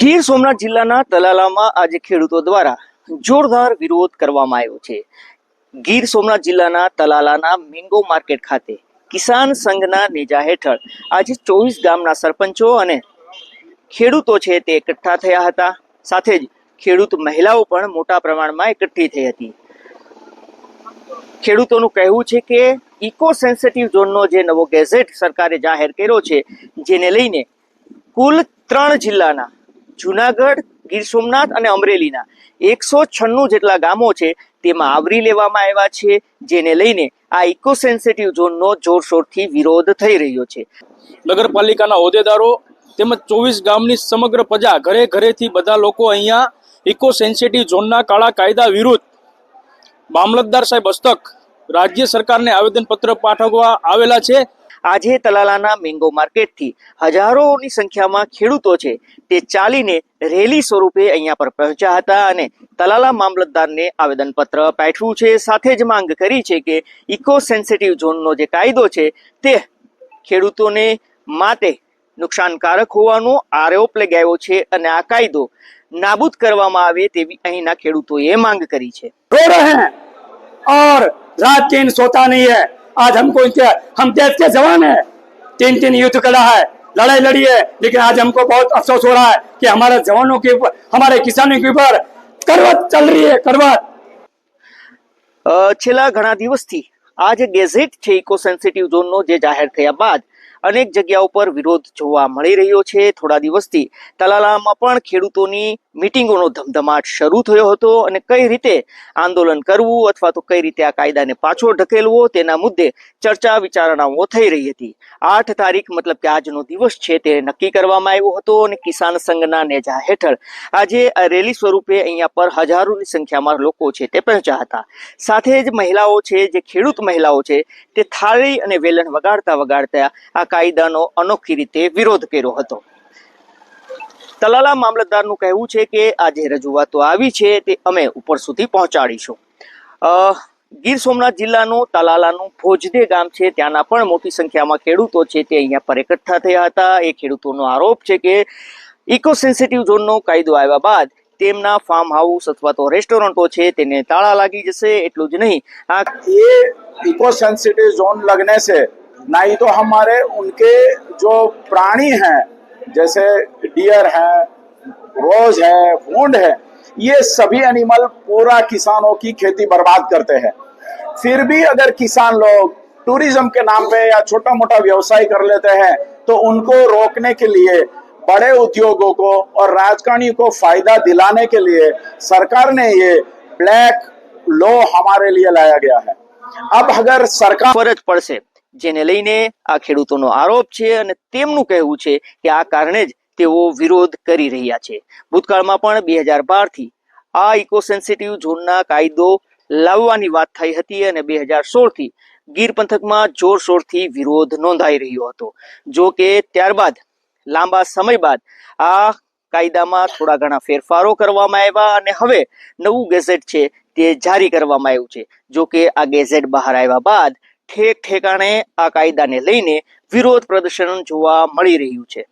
ગીર સોમનાથ જિલ્લાના તલાલામાં આજે ખેડૂતો દ્વારા જોરદાર વિરોધ કરવામાં આવ્યો છે. ગીર સોમનાથ જિલ્લાના તલાલાના મેંગો માર્કેટ ખાતે કિસાન સંઘના નેજા હેઠળ આજે ચોવીસ ગામના સરપંચો અને ખેડૂતો છે તે એકઠા થયા હતા. સાથે જ ખેડૂત મહિલાઓ પણ મોટા પ્રમાણમાં એકઠી થઈ હતી. ખેડૂતોનું કહેવું છે કે ઇકો સેન્સિટિવ ઝોનનો જે નવો ગેઝેટ સરકારે જાહેર કર્યો છે, જેને લઈને કુલ ત્રણ જિલ્લાના જુનાગઢ, ગીર સોમનાથ અને અમરેલીના. એકસો છન્નું જેટલા ગામો છે, તેમાં આવરી લેવામાં આવ્યા છે, જેને લઈને આ ઇકો સેન્સિટિવ ઝોનનો જોરશોરથી વિરોધ થઈ રહ્યો છે. નગરપાલિકાના હોદ્દેદારો તેમજ ચોવીસ ગામની સમગ્ર પ્રજા ઘરે ઘરેથી બધા લોકો અહીંયા ઇકો સેન્સિટિવ ઝોનના કાળા કાયદા વિરુદ્ધ મામલતદાર સાહેબ હસ્તક રાજ્ય સરકારને આવેદનપત્ર પાઠવવા આવેલા છે. આજે તલાલાના મેંગો માર્કેટથી હજારોની સંખ્યામાં ખેડૂતો છે તે ચાલીને રેલી સ્વરૂપે અહીંયા પર પહોંચ્યા હતા અને તલાલા મામલતદારને આવેદનપત્ર પાઠવ્યું છે સાથે જ માંગ કરી છે કે ઇકો સેન્સિટિવ ઝોનનો જે કાયદો છે તે ખેડૂતોને માટે નુકસાનકારક હોવાનો આરોપ લગાવ્યો છે અને આ કાયદો નાબૂદ કરવામાં આવે તેવી અહીંના ખેડૂતોએ માંગ કરી છે रो रहे हैं और रात दिन सोता नहीं है आज हमको इनके हम देश के जवान है तीन तीन युद्ध करा है लड़ाई लड़ी है लेकिन आज हमको बहुत अफसोस हो रहा है कि हमारे जवानों के ऊपर हमारे किसानों के ऊपर करवत चल रही है करवत અ, છેલ્લા ઘણા દિવસથી આ જે ગેઝેટ છે ઇકો સેન્સિટિવ ઝોનનો જે જાહેર થયા બાદ અનેક જગ્યાઓ પર વિરોધ જોવા મળી રહ્યો છે થોડા દિવસથી તલાલામાં પણ ખેડૂતોની મિટિંગોનો ધમધમાટ શરૂ થયો હતો અને કઈ રીતે આંદોલન કરવું અથવા તો કઈ રીતે આ કાયદાને પાછો ઢકેલવો તેના મુદ્દે ચર્ચા વિચારણાઓ થઈ રહી હતી. આઠ તારીખ મતલબ કે આજનો દિવસ છે તે નક્કી કરવામાં આવ્યો હતો અને કિસાન સંઘના નેજા હેઠળ આજે આ રેલી સ્વરૂપે અહીંયા પર હજારોની સંખ્યામાં લોકો છે તે પહોંચ્યા હતા. સાથે જ મહિલાઓ છે, જે ખેડૂત મહિલાઓ છે, તે થાળી અને વેલણ વગાડતા વગાડતા આ કાયદાનો અનોખી રીતે વિરોધ કર્યો હતો. તલાલા મામલતદારનું કહેવું છે કે આ જે રજૂઆતો આવી છે તે અમે ઉપર સુધી પહોંચાડીશું અ, ગીર સોમનાથ જિલ્લાનું તલાલાનું ભોજદે ગામ છે ત્યાંના પણ મોટી સંખ્યામાં ખેડૂતો છે તે અહીંયા પર એકઠા થયા હતા એ ખેડૂતોનો આરોપ છે કે ઇકો સેન્સિટિવ ઝોનનો કાયદો આવ્યા બાદ તેમના ફાર્મ હાઉસ અથવા તો રેસ્ટોરન્ટો છે તેને તાળા લાગી જશે એટલું જ નહીં આ ये इको सेंसिटिव जोन लगने से ना ही तो हमारे उनके जो प्राणी हैं जैसे डियर है, रोज है ऊंड है, ये सभी एनिमल पूरा किसानों की खेती बर्बाद करते हैं। फिर भी अगर किसान लोग टूरिज़्म के नाम पे या छोटा मोटा व्यवसाय कर लेते हैं तो उनको रोकने के लिए, बड़े उद्योगों को और राजकारणियों को फ़ायदा दिलाने के लिए सरकार ने ये ब्लैक लॉ हमारे लिए लाया गया है। अब अगर सरकार पड़ से જેને લઈને આ ખેડૂતોનો આરોપ છે અને તેમનું કહેવું છે કે આ કારણે જ તેઓ વિરોધ કરી રહ્યા છે. ભૂતકાળમાં પણ બે હજાર બારથી આ ઇકો સેન્સિટિવ ઝોનના કાયદો લાવવાની વાત થઈ હતી અને બે હજાર સોળથી ગીર પંથકમાં જોરશોરથી વિરોધ નોંધાઈ રહ્યો હતો. જો કે ત્યારબાદ, લાંબા સમય બાદ આ કાયદામાં થોડા ઘણા ફેરફારો કરવામાં આવ્યા અને હવે નવું ગેઝેટ છે તે જારી કરવામાં આવ્યું છે. જો કે આ ગેઝેટ બહાર આવ્યા બાદ ઠેક ઠેકાણે આ કાયદાને લઈને વિરોધ પ્રદર્શન જોવા મળી રહ્યું છે.